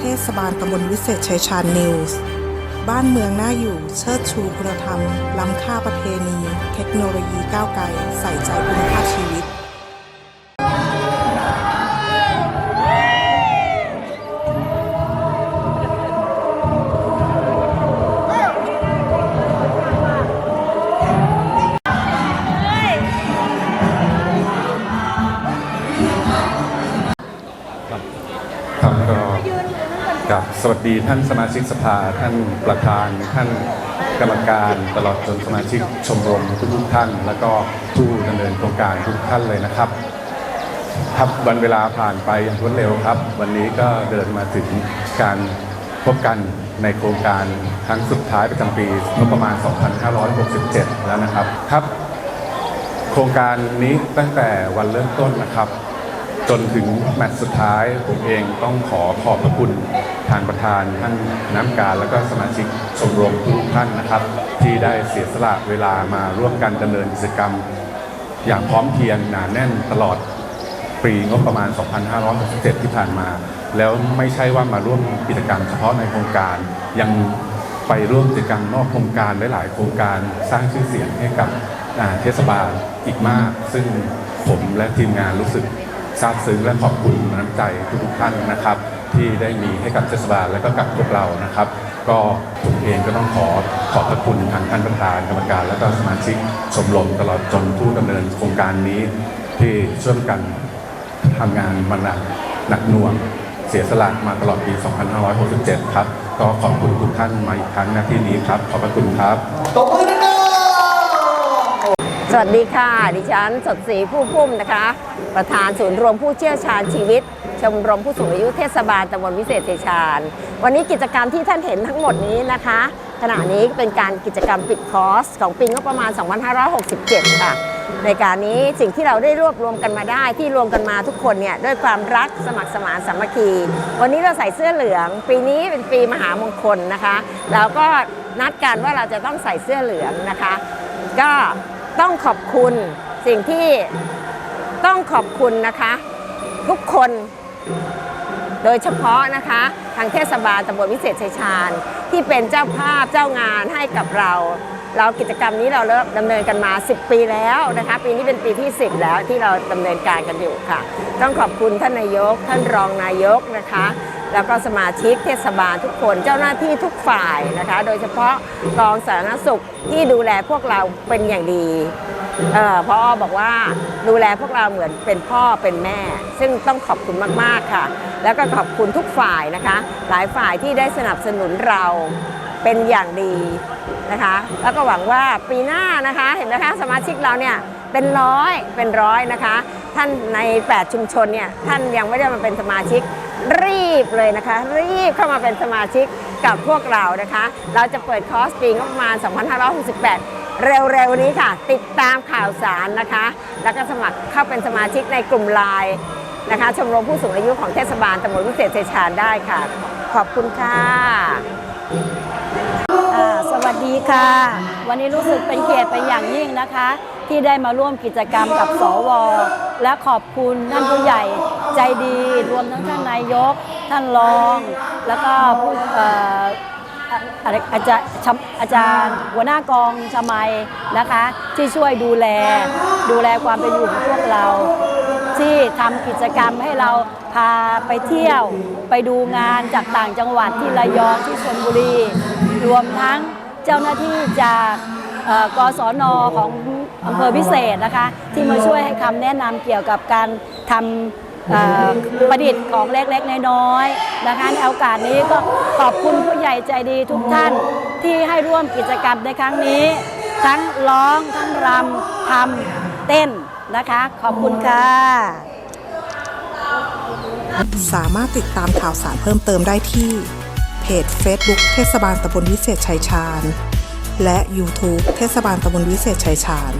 เทศบาลตำบลวิเศษชัยชาญนิวส์ บ้านเมืองน่าอยู่เชิดชูคุณธรรม ล้ำค่าประเพณี เทคโนโลยีก้าวไกล ใส่ใจคุณภาพชีวิตครับก็ กับสวัสดีท่านสมาชิกสภา ท่านประธาน ท่านกรรมการตลอดจนสมาชิกชมรมทุกๆท่าน แล้วก็ผู้ดำเนินโครงการทุกท่านเลยนะครับ ครับวันเวลาผ่านไปอย่างรวดเร็วครับ วันนี้ก็เดินมาถึงการพบกันในโครงการครั้งสุดท้ายประจำปีงบประมาณ 2567 แล้วนะครับครับ โครงการนี้ตั้งแต่วันเริ่มต้นนะครับ จนถึงแมตช์สุดท้ายผมเองต้องขอขอบพระคุณ ทางประธานท่านน้ำการแล้วก็สมาชิกชมรมทุกท่านนะครับ ที่ได้เสียสละเวลามาร่วมกันดำเนินกิจกรรม อย่างพร้อมเพรียงหนาแน่นตลอดปีงบประมาณ 2567 ที่ผ่านมา แล้วไม่ใช่ว่ามาร่วมกิจกรรมเฉพาะในโครงการ ยังไปร่วมกิจกรรมนอกโครงการหลาย ๆ โครงการสร้างชื่อเสียงให้กับเทศบาลอีกมาก ซึ่งผมและทีมงานรู้สึกซาบซึ้งและขอบคุณน้ำใจทุกท่านนะครับ ที่ได้มีให้กับเทศบาลและก็กับพวกเรานะครับ ก็ผมเองก็ต้องขอขอบพระคุณทางท่านประธานกรรมการ และก็สมาชิกชมรมตลอดจนผู้ดำเนินโครงการนี้ที่ช่วยกันทำงานมาหนักหนักหน่วงเสียสละมาตลอดปี 2567 ครับ ก็ขอบคุณทุกท่านมาอีกครั้งหน้าที่นี้ครับ ขอบพระคุณครับ ตบมือดังสวัสดีค่ะ ดิฉันสดศรีผู้พุ่มนะคะ ประธานศูนย์รวมผู้เชี่ยวชาญชีวิต ชมรมผู้สูงอายุเทศบาลตำบลวิเศษชัยชาญ วันนี้กิจกรรมที่ท่านเห็นทั้งหมดนี้นะคะ ขณะนี้เป็นการกิจกรรมปิดคอร์สของปีงบประมาณ 2567 ค่ะ ในการนี้สิ่งที่เราได้รวบรวมกันมาได้ที่รวมกันมาทุกคนเนี่ยด้วยความรักสมัครสมานสามัคคี วันนี้เราใส่เสื้อเหลือง ปีนี้เป็นปีมหามงคลนะคะแล้วก็นัดกันว่าเราจะต้องใส่เสื้อเหลืองนะคะ ก็ต้องขอบคุณสิ่งที่ต้องขอบคุณนะคะ ทุกคน โดยเฉพาะนะคะทางเทศบาลตำบลวิเศษชัยชาญ ที่เป็นเจ้าภาพเจ้างานให้กับเรา เรากิจกรรมนี้เราเริ่มดำเนินกันมา 10 ปีแล้วนะคะ ปีนี้เป็นปีที่ 10 แล้วที่เราดำเนินการกันอยู่ค่ะ ต้องขอบคุณท่านนายก ท่านรองนายกนะคะ แล้วก็สมาชิกเทศบาลทุกคนเจ้าหน้าที่ทุกฝ่ายนะคะ โดยเฉพาะกองสาธารณสุขที่ดูแลพวกเราเป็นอย่างดี เออพ่อบอกว่าดูแลพวกเราเหมือนเป็นพ่อเป็นแม่ ซึ่งต้องขอบคุณมากๆค่ะ แล้วก็ขอบคุณทุกฝ่ายนะคะ หลายฝ่ายที่ได้สนับสนุนเราเป็นอย่างดีนะคะ แล้วก็หวังว่าปีหน้านะคะ เห็นไหมคะสมาชิกเราเนี่ยเป็นร้อยเป็นร้อยนะคะ ท่านใน 8 ชุมชนเนี่ยท่านยังไม่ได้มาเป็นสมาชิกรีบเลยนะคะ รีบเข้ามาเป็นสมาชิกกับพวกเรานะคะ เราจะเปิดคอร์สปีงบประมาณ 2568 เร็วๆนี้ค่ะ ติดตามข่าวสารนะคะ แล้วก็สมัครเข้าเป็นสมาชิกในกลุ่มไลน์นะคะ ชมรมผู้สูงอายุของเทศบาลตำบลวิเศษชัยชาญได้ค่ะ ขอบคุณค่ะอ่าสวัสดีค่ะ วันนี้รู้สึกเป็นเกียรติเป็นอย่างยิ่งนะคะ ที่ได้มาร่วมกิจกรรมกับสว และขอบคุณท่านผู้ใหญ่ใจดี รวมทั้งท่านนายก ท่านรอง แล้วก็ผู้เอ่อ อะอาจารย์อาจารย์หัวหน้ากองชมัยนะคะ ที่ช่วยดูแลดูแลความเป็นอยู่ของพวกเรา ที่ทำกิจกรรมให้เราพาไปเที่ยว ไปดูงานจากต่างจังหวัดที่ระยองที่ชลบุรี รวมทั้งเจ้าหน้าที่จากเอ่อกศนของอำเภอพิเศษนะคะ ที่มาช่วยให้คำแนะนำเกี่ยวกับการทำ ประดิษฐ์ของเล็กๆน้อยๆนะคะในโอกาสนี้ก็ขอบคุณผู้ใหญ่ใจดีทุกท่านที่ให้ร่วมกิจกรรมในครั้งนี้ ทั้งร้องทั้งรำทำเต้นนะคะ ขอบคุณค่ะสามารถติดตามข่าวสารเพิ่มเติมได้ที่ เพจ Facebook เทศบาลตำบลวิเศษชัยชาญ และ YouTube เทศบาลตำบลวิเศษชัยชาญ